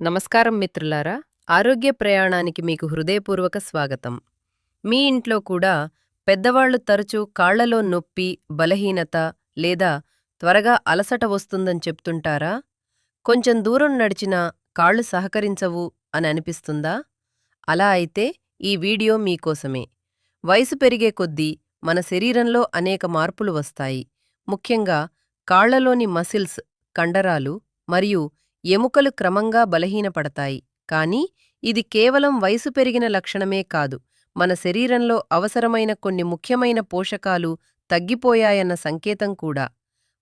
నమస్కారం మిత్రులారా. ఆరోగ్య ప్రయాణానికి మీకు హృదయపూర్వక స్వాగతం. మీ ఇంట్లో కూడా పెద్దవాళ్ళు తరచూ కాళ్ళలో నొప్పి బలహీనత లేదా త్వరగా అలసట వస్తుందని చెప్తుంటారా? కొంచెం దూరం నడిచినా కాళ్ళు సహకరించవు అని అనిపిస్తుందా? అలా అయితే ఈ వీడియో మీకోసమే. వయసు పెరిగే కొద్దీ మన శరీరంలో అనేక మార్పులు వస్తాయి. ముఖ్యంగా కాళ్ళలోని మసిల్స్ కండరాలు మరియు ఎముకలు క్రమంగా బలహీనపడతాయి. కానీ ఇది కేవలం వయసు పెరిగిన లక్షణమే కాదు. మన శరీరంలో అవసరమైన కొన్ని ముఖ్యమైన పోషకాలు తగ్గిపోయాయన్న సంకేతం కూడా.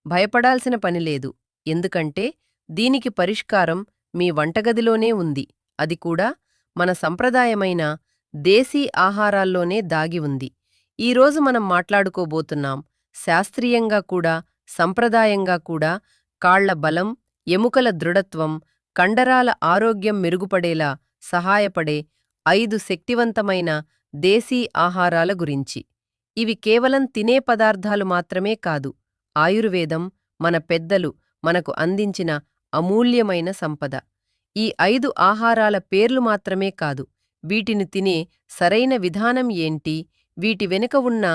భయపడాల్సిన పనిలేదు ఎందుకంటే దీనికి పరిష్కారం మీ వంటగదిలోనే ఉంది. అది కూడా మన సంప్రదాయమైన దేశీ ఆహారాల్లోనే దాగి ఉంది. ఈరోజు మనం మాట్లాడుకోబోతున్నాం శాస్త్రీయంగా కూడా సంప్రదాయంగా కూడా కాళ్ళ బలం ఎముకల దృఢత్వం కండరాల ఆరోగ్యం మెరుగుపడేలా సహాయపడే ఐదు శక్తివంతమైన దేశీ ఆహారాల గురించి. ఇవి కేవలం తినే పదార్థాలు మాత్రమే కాదు ఆయుర్వేదం మన పెద్దలు మనకు అందించిన అమూల్యమైన సంపద. ఈ ఐదు ఆహారాల పేర్లు మాత్రమే కాదు వీటిని తినే సరైన విధానం ఏంటి వీటి వెనుక ఉన్న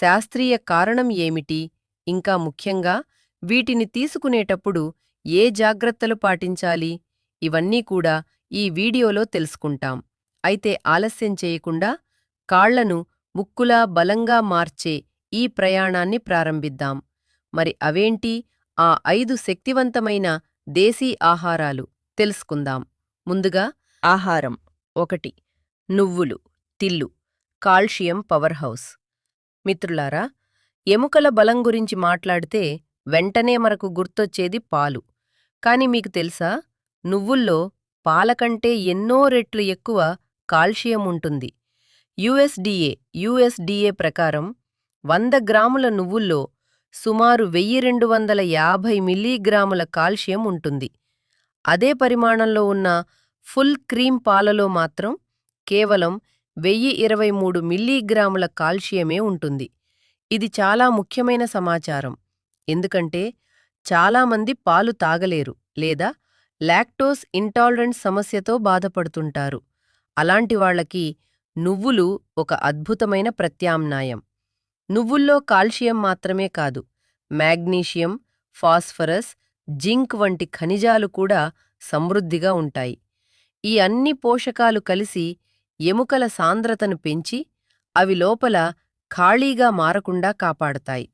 శాస్త్రీయ కారణం ఏమిటి ఇంకా ముఖ్యంగా వీటిని తీసుకునేటప్పుడు ఏ జాగ్రత్తలు పాటించాలి? ఇవన్నీ కూడా ఈ వీడియోలో తెలుసుకుంటాం. అయితే ఆలస్యం చేయకుండా కాళ్ళను ముక్కులా బలంగా మార్చే ఈ ప్రయాణాన్ని ప్రారంభిద్దాం. మరి అవేంటి? ఆ ఐదు శక్తివంతమైన దేశీ ఆహారాలు తెలుసుకుందాం. ముందుగా ఆహారం. ఒకటి నువ్వులు తిల్లు కాల్షియం పవర్ హౌస్. మిత్రులారా ఎముకల బలం గురించి మాట్లాడితే వెంటనే మనకు గుర్తొచ్చేది పాలు. కాని మీకు తెలుసా? నువ్వుల్లో పాలకంటే ఎన్నో రెట్లు ఎక్కువ కాల్షియం ఉంటుంది. యుఎస్డిఏ యుఎస్డిఏ ప్రకారం వంద గ్రాముల నువ్వుల్లో సుమారు వెయ్యి రెండు వందల యాభై మిల్లీగ్రాముల కాల్షియం ఉంటుంది. అదే పరిమాణంలో ఉన్న ఫుల్ క్రీమ్ పాలలో మాత్రం కేవలం వెయ్యి ఇరవై మూడు మిల్లీగ్రాముల కాల్షియమే ఉంటుంది. ఇది చాలా ముఖ్యమైన సమాచారం. ఎందుకంటే చాలామంది పాలు తాగలేరు లేదా లాక్టోస్ ఇంటాలరెంట్ సమస్యతో బాధపడుతుంటారు. అలాంటి వాళ్ళకి నువ్వులు ఒక అద్భుతమైన ప్రత్యామ్నాయం. నువ్వుల్లో కాల్షియం మాత్రమే కాదు మ్యాగ్నీషియం ఫాస్ఫరస్ జింక్ వంటి ఖనిజాలు కూడా సమృద్ధిగా ఉంటాయి. ఈ అన్ని పోషకాలు కలిసి ఎముకల సాంద్రతను పెంచి అవి లోపల ఖాళీగా మారకుండా కాపాడతాయి.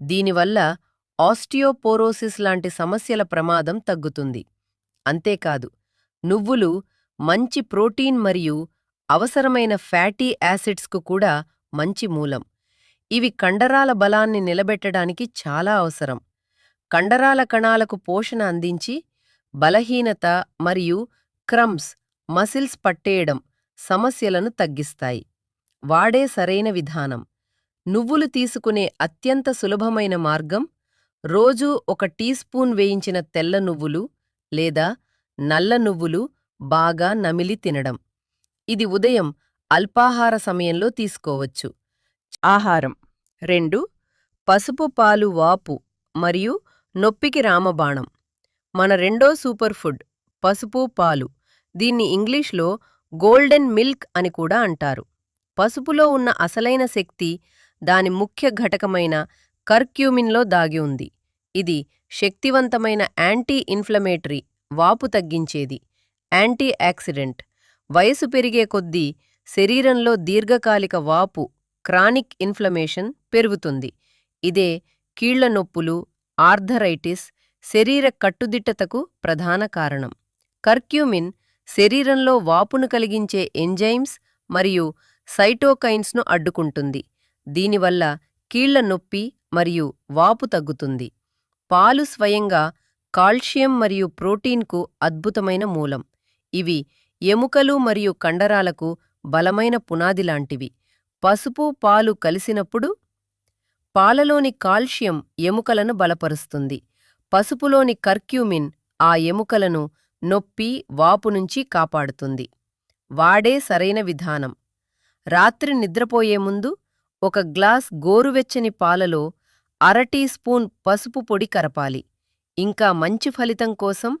దీనివల్ల ఆస్టియోపోరోసిస్ లాంటి సమస్యల ప్రమాదం తగ్గుతుంది. అంతేకాదు నువ్వులు మంచి ప్రోటీన్ మరియు అవసరమైన ఫ్యాటీ యాసిడ్స్కు కూడా మంచి మూలం. ఇవి కండరాల బలాన్ని నిలబెట్టడానికి చాలా అవసరం. కండరాల కణాలకు పోషణ అందించి బలహీనత మరియు క్రమ్స్ మసిల్స్ పట్టేయడం సమస్యలను తగ్గిస్తాయి. వాడే సరైన విధానం. నువ్వులు తీసుకునే అత్యంత సులభమైన మార్గం రోజూ ఒక టీ స్పూన్ వేయించిన తెల్ల నువ్వులు లేదా నల్ల నువ్వులు బాగా నమిలి తినడం. ఇది ఉదయం అల్పాహార సమయంలో తీసుకోవచ్చు. ఆహారం. రెండు పసుపు పాలు వాపు మరియు నొప్పికి రామబాణం. మన రెండో సూపర్ ఫుడ్ పసుపు పాలు. దీన్ని ఇంగ్లీష్లో గోల్డెన్ మిల్క్ అని కూడా అంటారు. పసుపులో ఉన్న అసలైన శక్తి దాని ముఖ్య ఘటకమైన కర్క్యూమిన్లో దాగి ఉంది. ఇది శక్తివంతమైన యాంటీ ఇన్ఫ్లమేటరీ వాపు తగ్గించేది. యాంటీ యాక్సిడెంట్ వయసు పెరిగే కొద్దీ శరీరంలో దీర్ఘకాలిక వాపు క్రానిక్ ఇన్ఫ్లమేషన్ పెరుగుతుంది. ఇదే కీళ్ళ నొప్పులు ఆర్థరైటిస్ శరీర కట్టుదిట్టతకు ప్రధాన కారణం. కర్క్యూమిన్ శరీరంలో వాపును కలిగించే ఎంజైమ్స్ మరియు సైటోకైన్స్ను అడ్డుకుంటుంది. దీనివల్ల కీళ్ళ నొప్పి మరియు వాపు తగ్గుతుంది. పాలు స్వయంగా కాల్షియం మరియు ప్రోటీన్కు అద్భుతమైన మూలం. ఇవి ఎముకలు మరియు కండరాలకు బలమైన పునాది లాంటివి. పసుపు పాలు కలిసినప్పుడు పాలలోని కాల్షియం ఎముకలను బలపరుస్తుంది. పసుపులోని కర్క్యూమిన్ ఆ ఎముకలను నొప్పి వాపు నుంచి కాపాడుతుంది. వాడే సరైన విధానం. రాత్రి నిద్రపోయే ముందు ఒక గ్లాస్ గోరువెచ్చని పాలలో అర టీ స్పూన్ పసుపు పొడి కరపాలి. ఇంకా మంచి ఫలితం కోసం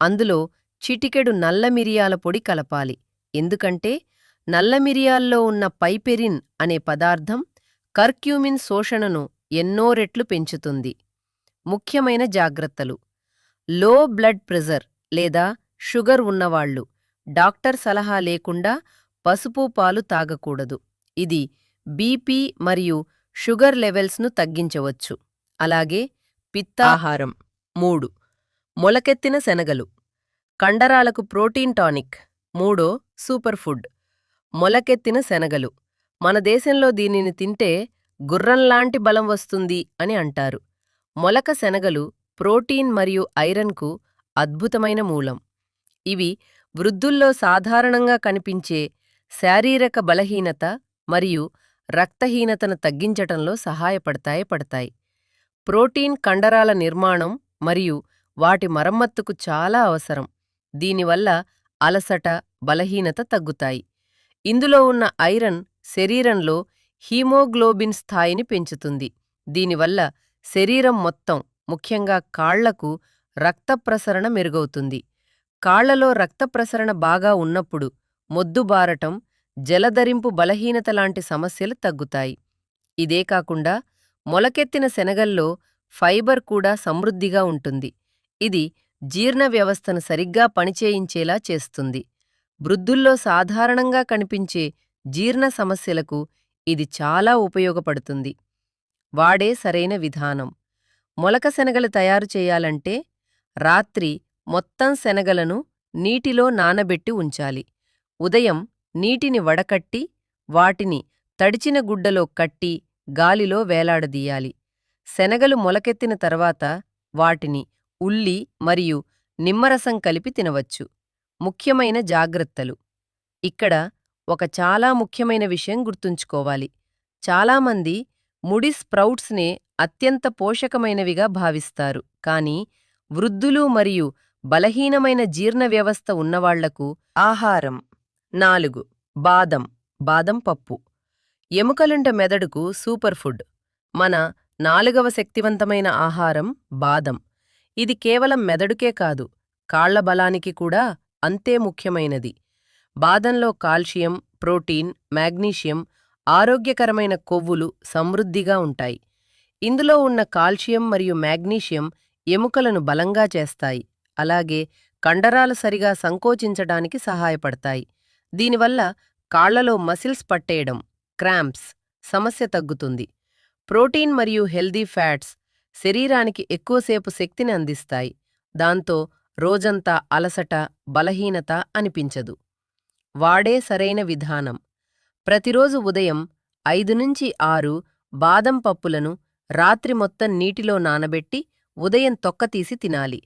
అందులో చిటికెడు నల్ల మిరియాల పొడి కలపాలి. ఎందుకంటే నల్ల మిరియాల్లో ఉన్న పైపెరిన్ అనే పదార్థం కర్క్యూమిన్ శోషణను ఎన్నో రెట్లు పెంచుతుంది. ముఖ్యమైన జాగ్రత్తలు. లో బ్లడ్ ప్రెజర్ లేదా షుగర్ ఉన్నవాళ్ళు డాక్టర్ సలహా లేకుండా పసుపు పాలు తాగకూడదు. ఇది బీపీ మరియు షుగర్ లెవెల్స్ను తగ్గించవచ్చు. అలాగే పిత్తాహారం మూడు మొలకెత్తిన శనగలు. కండరాలకు ప్రోటీన్ టానిక్. మూడో సూపర్ ఫుడ్. మొలకెత్తిన శనగలు. మన దేశంలో దీనిని తింటే గుర్రంలాంటి బలం వస్తుంది అని అంటారు. మొలక శనగలు ప్రోటీన్ మరియు ఐరన్కు అద్భుతమైన మూలం. ఇవి వృద్ధుల్లో సాధారణంగా కనిపించే శారీరక బలహీనత మరియు రక్తహీనతను తగ్గించటంలో సహాయపడతాయి పడతాయి. ప్రోటీన్ కండరాల నిర్మాణం మరియు వాటి మరమ్మత్తుకు చాలా అవసరం. దీనివల్ల అలసట బలహీనత తగ్గుతాయి. ఇందులో ఉన్న ఐరన్ శరీరంలో హీమోగ్లోబిన్ స్థాయిని పెంచుతుంది. దీనివల్ల శరీరం మొత్తం ముఖ్యంగా కాళ్ళకు రక్త ప్రసరణ మెరుగవుతుంది. కాళ్ళలో రక్త ప్రసరణ బాగా ఉన్నప్పుడు మొద్దుబారటం జలధరింపు బలహీనత లాంటి సమస్యలు తగ్గుతాయి. ఇదే కాకుండా మొలకెత్తిన శనగల్లో ఫైబర్ కూడా సమృద్ధిగా ఉంటుంది. ఇది జీర్ణ వ్యవస్థను సరిగ్గా పనిచేయించేలా చేస్తుంది. వృద్ధుల్లో సాధారణంగా కనిపించే జీర్ణ సమస్యలకు ఇది చాలా ఉపయోగపడుతుంది. వాడే సరైన విధానం. మొలక శనగలు తయారు చేయాలంటే రాత్రి మొత్తం శనగలను నీటిలో నానబెట్టి ఉంచాలి. ఉదయం నీటిని వడకట్టి వాటిని తడిచిన గుడ్డలో కట్టి గాలిలో వేలాడదీయాలి. శనగలు మొలకెత్తిన తర్వాత వాటిని ఉల్లి మరియు నిమ్మరసం కలిపి తినవచ్చు. ముఖ్యమైన జాగ్రత్తలు. ఇక్కడ ఒక చాలా ముఖ్యమైన విషయం గుర్తుంచుకోవాలి. చాలామంది ముడి స్ప్రౌట్స్నే అత్యంత పోషకమైనవిగా భావిస్తారు. కానీ వృద్ధులు మరియు బలహీనమైన జీర్ణ వ్యవస్థ ఉన్నవాళ్ళకు ఆహారం నాలుగు. బాదం. బాదం పప్పు. ఎముకలుంట మెదడుకు సూపర్ ఫుడ్. మన నాలుగవ శక్తివంతమైన ఆహారం బాదం. ఇది కేవలం మెదడుకే కాదు కాళ్ళ బలానికి కూడా అంతే ముఖ్యమైనది. బాదంలో కాల్షియం ప్రోటీన్ మాగ్నీషియం ఆరోగ్యకరమైన కొవ్వులు సమృద్ధిగా ఉంటాయి. ఇందులో ఉన్న కాల్షియం మరియు మాగ్నీషియం ఎముకలను బలంగా చేస్తాయి. అలాగే కండరాలు సరిగా సంకోచించడానికి సహాయపడతాయి. దీనివల్ల కాళ్ళలో మసిల్స్ పట్టేయడం క్రాంప్స్ సమస్య తగ్గుతుంది. ప్రోటీన్ మరియు హెల్దీ ఫ్యాట్స్ శరీరానికి ఎక్కువసేపు శక్తిని అందిస్తాయి. దాంతో రోజంతా అలసట బలహీనత అనిపించదు. వాడే సరైన విధానం. ప్రతిరోజు ఉదయం ఐదు నుంచి ఆరు బాదం పప్పులను రాత్రి మొత్తం నీటిలో నానబెట్టి ఉదయం తొక్క తీసి తినాలి.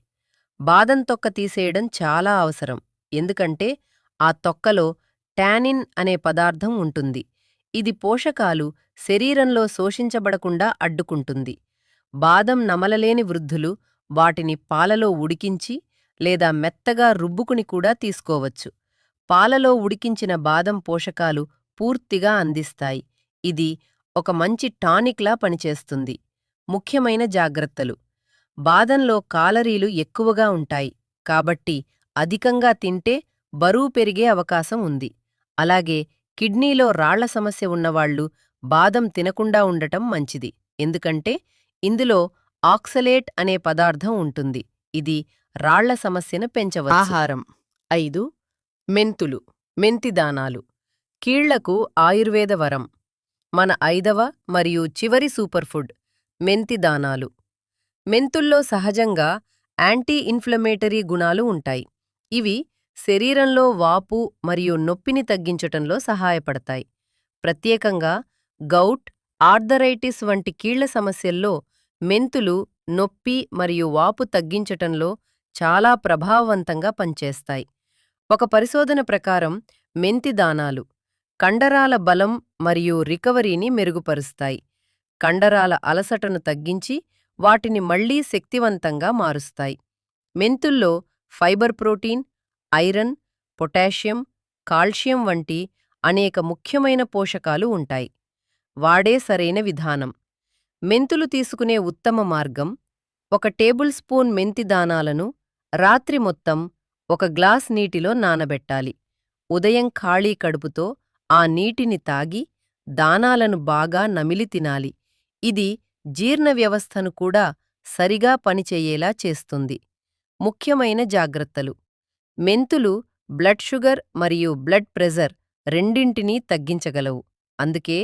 బాదం తొక్క తీసేయడం చాలా అవసరం. ఎందుకంటే ఆ తొక్కలో టానిన్ అనే పదార్థం ఉంటుంది. ఇది పోషకాలు శరీరంలో శోషించబడకుండా అడ్డుకుంటుంది. బాదం నమలలేని వృద్ధులు వాటిని పాలలో ఉడికించి లేదా మెత్తగా రుబ్బుకుని కూడా తీసుకోవచ్చు. పాలలో ఉడికించిన బాదం పోషకాలు పూర్తిగా అందిస్తాయి. ఇది ఒక మంచి టానిక్లా పనిచేస్తుంది. ముఖ్యమైన జాగ్రత్తలు. బాదంలో కాలరీలు ఎక్కువగా ఉంటాయి. కాబట్టి అధికంగా తింటే బరువు పెరిగే అవకాశం ఉంది. అలాగే కిడ్నీలో రాళ్ళ సమస్య ఉన్నవాళ్ళు బాదం తినకుండా ఉండటం మంచిది. ఎందుకంటే ఇందులో ఆక్సలేట్ అనే పదార్థం ఉంటుంది. ఇది రాళ్ళ సమస్యను పెంచవచ్చు. ఆహారం. ఐదు. మెంతులు. మెంతిదానాలు కీళ్ళకు ఆయుర్వేద వరం. మన ఐదవ మరియు చివరి సూపర్ ఫుడ్ మెంతిదానాలు మెంతుల్లో సహజంగా యాంటీ ఇన్ఫ్లమేటరీ గుణాలు ఉంటాయి. ఇవి శరీరంలో వాపు మరియు నొప్పిని తగ్గించటంలో సహాయపడతాయి. ప్రత్యేకంగా గౌట్ ఆర్థరైటిస్ వంటి కీళ్ళ సమస్యల్లో మెంతులు నొప్పి మరియు వాపు తగ్గించటంలో చాలా ప్రభావవంతంగా పనిచేస్తాయి. ఒక పరిశోధన ప్రకారం మెంతి దానాలు కండరాల బలం మరియు రికవరీని మెరుగుపరుస్తాయి. కండరాల అలసటను తగ్గించి వాటిని మళ్ళీ శక్తివంతంగా మారుస్తాయి. మెంతుల్లో fibre protein iron potassium calcium వంటి అనేక ముఖ్యమైన పోషకాలు ఉంటాయి. వాడే సరైన విధానం. మెంతులు తీసుకునే ఉత్తమ మార్గం ఒక టేబుల్ స్పూన్ మెంతి దానాలను రాత్రి మొత్తం ఒక గ్లాస్ నీటిలో నానబెట్టాలి. ఉదయం ఖాళీ కడుపుతో ఆ నీటిని తాగి దానాలను బాగా నమిలి తినాలి. ఇది జీర్ణ వ్యవస్థను కూడా సరిగా పనిచేయేలా చేస్తుంది. ముఖ్యమైన జాగ్రత్తలు. మెంతులు బ్లడ్ షుగర్ మరియు బ్లడ్ ప్రెజర్ రెండింటినీ తగ్గించగలవు. అందుకే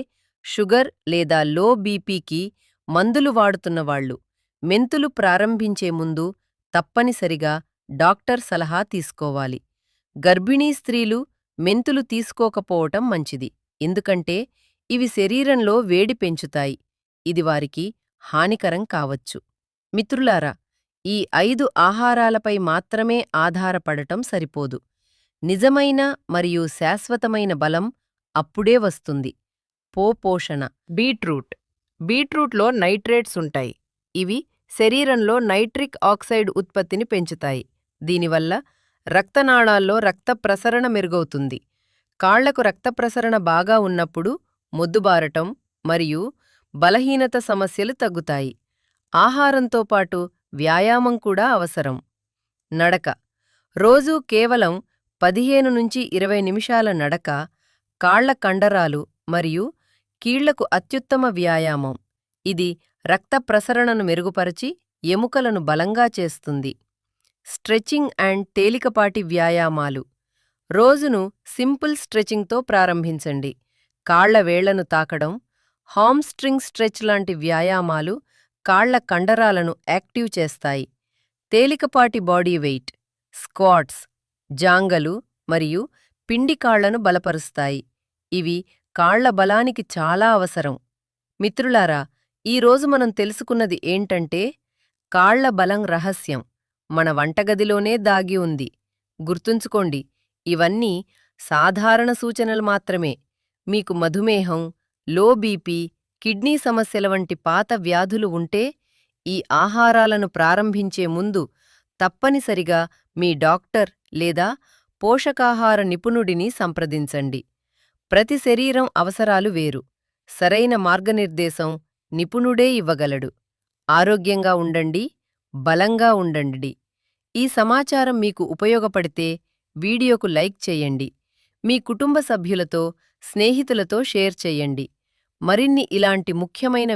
షుగర్ లేదా లో బీపీకి మందులు వాడుతున్నవాళ్ళు మెంతులు ప్రారంభించే ముందు తప్పనిసరిగా డాక్టర్ సలహా తీసుకోవాలి. గర్భిణీ స్త్రీలు మెంతులు తీసుకోకపోవటం మంచిది. ఎందుకంటే ఇవి శరీరంలో వేడి పెంచుతాయి. ఇది వారికి హానికరం కావచ్చు. మిత్రులారా ఈ ఐదు ఆహారాలపై మాత్రమే ఆధారపడటం సరిపోదు. నిజమైన మరియు శాశ్వతమైన బలం అప్పుడే వస్తుంది. పోపోషణ. బీట్రూట్. బీట్రూట్లో నైట్రేట్స్ ఉంటాయి. ఇవి శరీరంలో నైట్రిక్ ఆక్సైడ్ ఉత్పత్తిని పెంచుతాయి. దీనివల్ల రక్తనాళాల్లో రక్త ప్రసరణ మెరుగవుతుంది. కాళ్ళకు రక్త ప్రసరణ బాగా ఉన్నప్పుడు మొద్దుబారటం మరియు బలహీనత సమస్యలు తగ్గుతాయి. ఆహారంతో పాటు వ్యాయామం కూడా అవసరం. నడక. రోజూ కేవలం పదిహేను నుంచి ఇరవై నిమిషాల నడక కాళ్ళ కండరాలు మరియు కీళ్ళకు అత్యుత్తమ వ్యాయామం. ఇది రక్త ప్రసరణను మెరుగుపరచి ఎముకలను బలంగా చేస్తుంది. స్ట్రెచింగ్ అండ్ తేలికపాటి వ్యాయామాలు. రోజును సింపుల్ స్ట్రెచింగ్తో ప్రారంభించండి. కాళ్ళ వేళ్ళను తాకడం హామ్స్ట్రింగ్ స్ట్రెచ్ లాంటి వ్యాయామాలు కాళ్ళ కండరాలను యాక్టివ్ చేస్తాయి. తేలికపాటి బాడీ వెయిట్ స్క్వాట్స్ జాంగలు మరియు పిండి కాళ్ళను బలపరుస్తాయి. ఇవి కాళ్ళ బలానికి చాలా అవసరం. మిత్రులారా ఈరోజు మనం తెలుసుకున్నది ఏంటంటే కాళ్ళ బలం రహస్యం. మన వంటగదిలోనే దాగి ఉంది. గుర్తుంచుకోండి ఇవన్నీ సాధారణ సూచనలు మాత్రమే. మీకు మధుమేహం లో బీపీ కిడ్నీ సమస్యల వంటి పాత వ్యాధులు ఉంటే ఈ ఆహారాలను ప్రారంభించే ముందు తప్పనిసరిగా మీ డాక్టర్ లేదా పోషకాహార నిపుణుడిని సంప్రదించండి. ప్రతి శరీరం అవసరాలు వేరు. సరైన మార్గనిర్దేశం నిపుణుడే ఇవ్వగలడు. ఆరోగ్యంగా ఉండండి బలంగా ఉండండి. ఈ సమాచారం మీకు ఉపయోగపడితే వీడియోకు లైక్ చేయండి. మీ కుటుంబ సభ్యులతో స్నేహితులతో షేర్ చేయండి. మరిన్ని ఇలాంటి ముఖ్యమైన